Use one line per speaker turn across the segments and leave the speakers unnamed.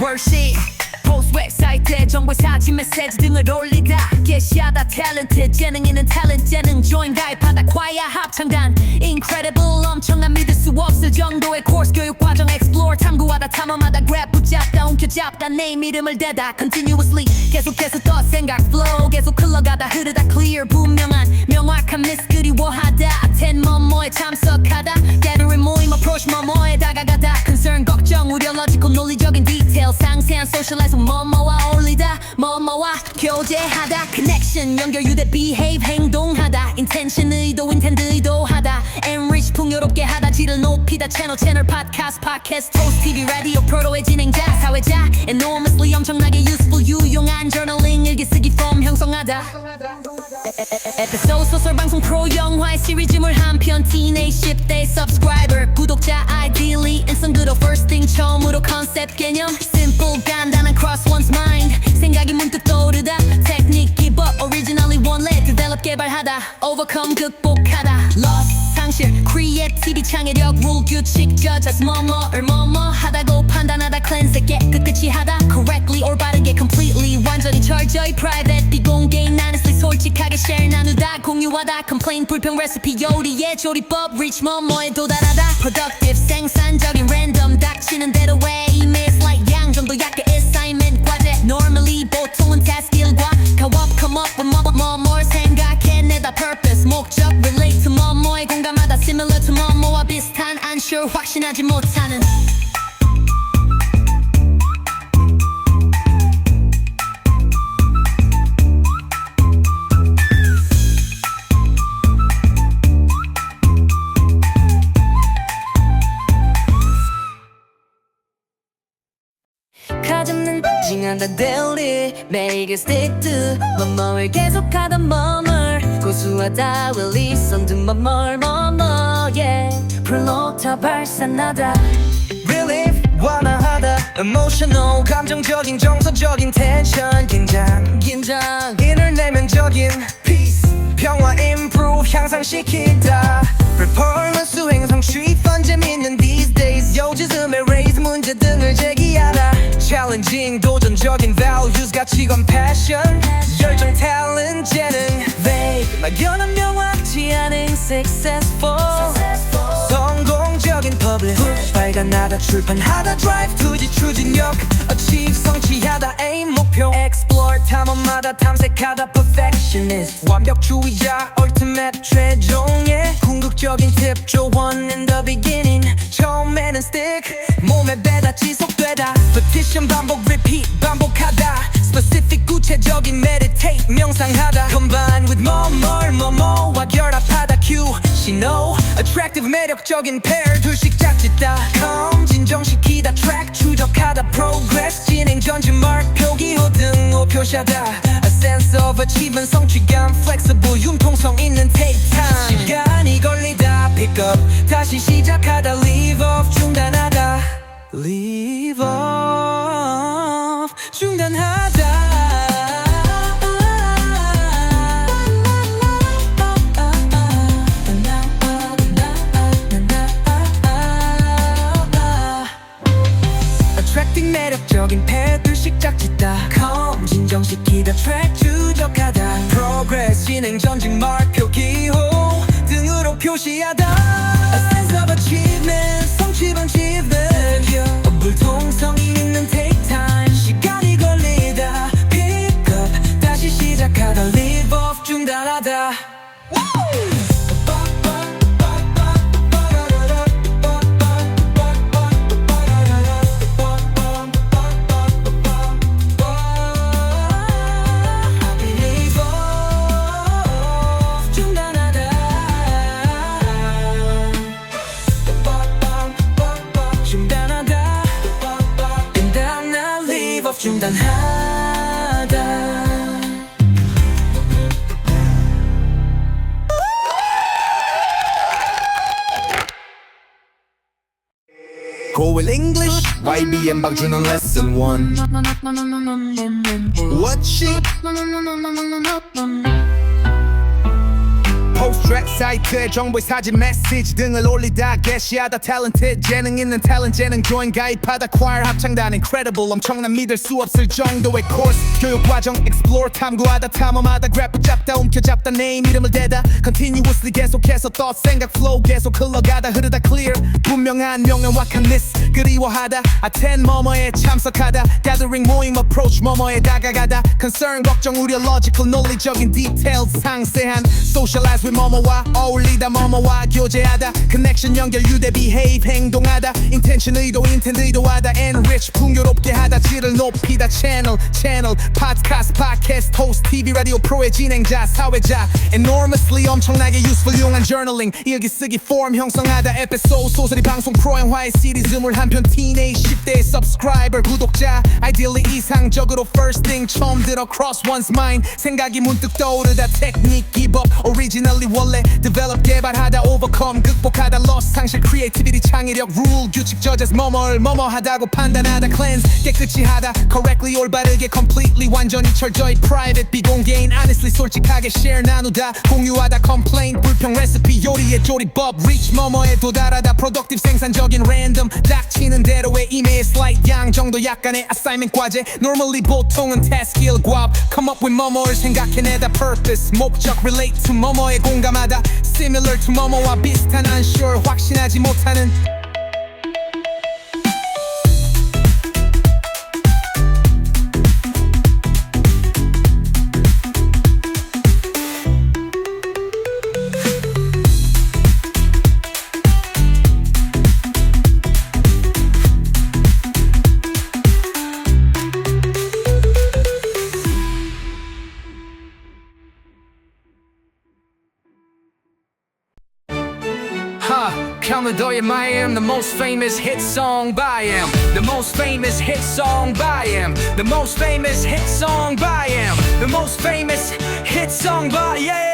월시 포스트 웹사이트에 정보 사진 메시지 등을 올리다. 게시하다 탤런트 재능 있는 탤런트 재능 조인 가입하다. 과야 합창단. Incredible 엄청난 믿을 수 없을 정도의 코र्스 교육 과정 explore. 탐구하다 탐험하다 grab 붙잡다 움켜잡다. 내 이름을 대다. Continuously 계속해서 더 생각 flow. 계속 흘러가다 흐르다. Clear 분명한 명확한 미스 그리워하다. Attend 뭐뭐에 참석하다. Gathering 모임 approach 뭐뭐에 concern 걱정 우려 logical 논리적인 detail 상세한 socialize 뭐뭐와 어울리다 뭐뭐와 교제하다 connection 연결 유대 behave 행동하다 intention 의도 intend 의도하다 enrich 풍요롭게 하다 질을 높이다 채널 채널 podcast podcast toast TV radio 프로의 진행자 사회자 enormously 엄청나게 useful 유용한 journaling 일기 쓰기 폼 형성하다 소드 소설 방송 프로 영화의 시리즈물 한편 teenage 10대 subscriber 구독자 ideally instant good first thing 처음으로 컨셉 개념 simple 간단한 cross one's mind 생각이 문득 떠오르다 technique give up originally 원래 develop 개발하다 overcome 극복하다 lost Creativity 창의력 rule 규칙 뭐뭐를 뭐뭐 하다고 판단하다 cleanse 깨끗이 하다 correctly 올바르게 completely 완전히 철저히 private 비공개 honestly 솔직하게 share 나누다 공유하다 complain 불평 레시피 요리의 조리법 reach 뭐뭐에 도달하다 productive 생산적인 random 닥치는 대로 왜 unsure 확신하지 못하는 가잡는 징한다 daily 매일게 stick to 뭐뭐를 계속하던 뭐뭘 고수하다 뭐뭘 뭐뭐 yeah 불놓다 발산하다
relief 완화하다 emotional 감정적인 정서적인 텐션 긴장
긴장
인을 내면적인 peace 평화 improve 향상시킨다 performance 수행 성취 fun 재밌는 these days 요즘에 raise 문제 등을 제기하다 challenging 도전적인 values 가치관 passion 열정 talent 재능 막연한 명확지 않은 successful 성공적인 public 발간하다 출판하다 drive 투지 추진력 achieve 성취하다 aim 목표 explore 탐험하다 탐색하다 perfectionist 완벽주의자 ultimate 최종의 궁극적인 팁 조언 in the beginning 처음에는 stick 몸에 배다 지속되다 petition 반복 repeat 반복하다 Specific 구체적인 meditate 명상하다 combine with more more more more와 결합하다 cue she know attractive 매력적인 pair 둘씩 짝짓다 calm 진정시키다 track 추적하다 progress 진행 전진 mark 표기호 등호 표시하다 a sense of achievement 성취감 flexible 융통성 있는 take time 시간이 걸리다 pick up 다시 시 진정시키다 track 추적하다. Progress 진행 전진 mark 표기호 등으로 표시하다
will English? YBM in on lesson one. What she? Track 사이트에 정보의 사진 메시지 등을 올리다 게시하다 탤런트 재능 있는 탤런트 재능 조인 가입하다 choir 합창단 incredible 엄청난 믿을 수 없을 정도의 코र्스 교육 과정 explore 탐구하다 탐험하다 grab 붙잡다 움켜 잡다 네임 이름을 대다. Continuously 계속해서 thought 생각 flow 계속 흘러가다 흐르다 clear. 분명한 명명확한 list 그리워하다. Attend 뭐뭐에 참석하다. Gathering 모임 approach 뭐뭐에 다가가다. Concern 걱정 우려 logical 논리적인 details 상세한 socialize with 뭐뭐와 어울리다 뭐뭐와 교제하다 connection 연결 유대 behave 행동하다 intention 의도 intent 의도하다 enrich 풍요롭게 하다 질을 높이다 channel channel podcast podcast host TV 라디오 프로의 진행자 사회자 enormously 엄청나게 useful 용한 journaling 일기 쓰기 form 형성하다 에피소드 소설이 방송 프로 영화의 시리즈물 한편 teenage 10대의 subscriber 구독자 ideally 이상적으로 first thing 처음 들어 cross one's mind 생각이 문득 떠오르다 technique give up originally 원래 develop 개발하다 overcome 극복하다 loss 상실 creativity 창의력 rule 규칙 저자스 뭐뭘 뭐뭐하다고 판단하다 cleanse 깨끗이 하다 correctly 올바르게 completely 완전히 철저히 private 비공개인 honestly 솔직하게 share 나누다 공유하다 complaint 불평 레시피 요리의 조리법 reach 뭐뭐에 도달하다 productive 생산적인 random 닥치는 대로의 이메일 slight 양 정도 약간의 assignment 과제 normally 보통은 task guap come up with 뭐뭐를 생각해내다 purpose 목적 relate to 뭐뭐에 공 감하다. Similar to 뭐뭐와 비슷한 unsure 확신하지 못하는
Ha, Commodore I am the most famous hit song by him. The most famous hit song by him. The most famous hit song by him. The most famous hit song by him.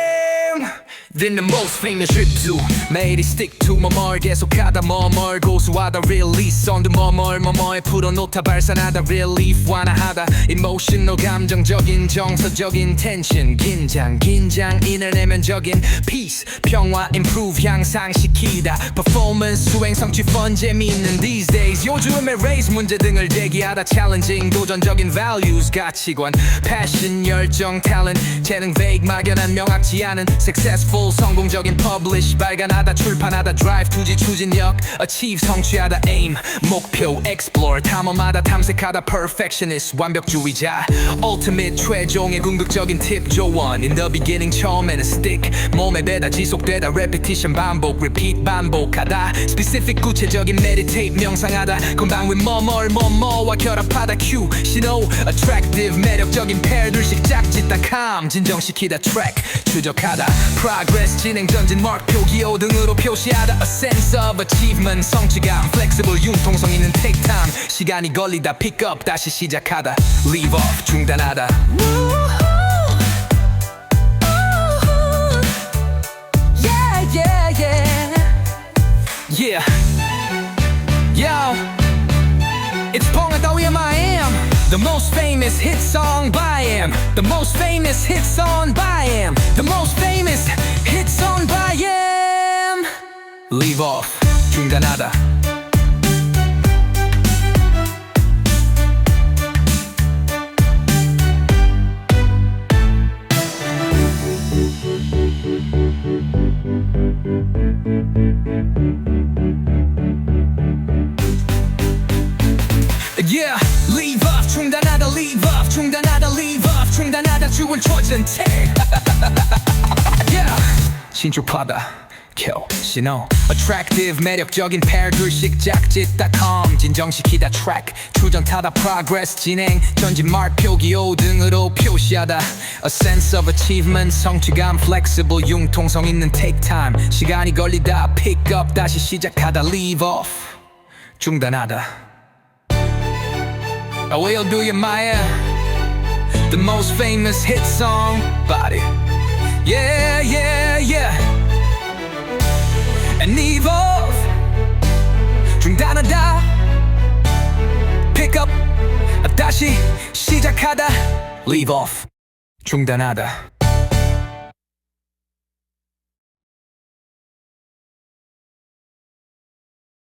Then the most famous trip to 매일이 stick to 뭐뭘 계속하다 뭐뭘 고수하다 release on the 뭐뭘 뭐뭐에 풀어놓다 발산하다 relief 완화하다 emotional 감정적인 정서적인 tension 긴장 긴장 이내내면적인 peace 평화 improve 향상시키다 performance 수행 성취 fun 재미있는 these days 요즘의 race 문제 등을 제기하다 challenging 도전적인 values 가치관 passion 열정 talent 재능 vague 막연한 명확지 않은 successful 성공적인 publish 발간하다 출판하다 drive 투지 추진력 achieve 성취하다 aim 목표 explore 탐험하다 탐색하다 perfectionist 완벽주의자 ultimate 최종의 궁극적인 팁 조언 in the beginning 처음에는 stick 몸에 배다 지속되다 repetition 반복 repeat 반복하다 specific 구체적인 meditate 명상하다 건강 with 뭐뭘 뭐뭐와 결합하다 cue 신호 attractive 매력적인 pair들씩 짝짓다 calm 진정시키다 track 추적하다 progress 진행 전진 목표 기호 등으로 표시하다 a sense of achievement 성취감 flexible 융통성 있는 take time 시간이 걸리다 pick up 다시 시작하다 leave off 중단하다 Yeah, yeah, yeah. Yeah. Yo. It's Pongadawiyam I am. The most famous hit song by him. The most famous hit song by him. The most famous hit song by him. Leave off. 중단하다. Yeah, leave off 중단하다 leave off 중단하다 leave off 중단하다 주운 초전태 Yeah 신축하다 kill 신호 attractive 매력적인 pair둘씩 짝짓.com 진정시키다 track 추정타다 progress 진행 전진 말표 기호 등으로 표시하다 a sense of achievement 성취감 flexible 융통성 있는 take time 시간이 걸리다 pick up 다시 시작하다 leave off 중단하다 I will do you Maya The most famous hit song Body Yeah, yeah, yeah And evolve 중단하다 Pick up 다시 시작하다 Leave off 중단하다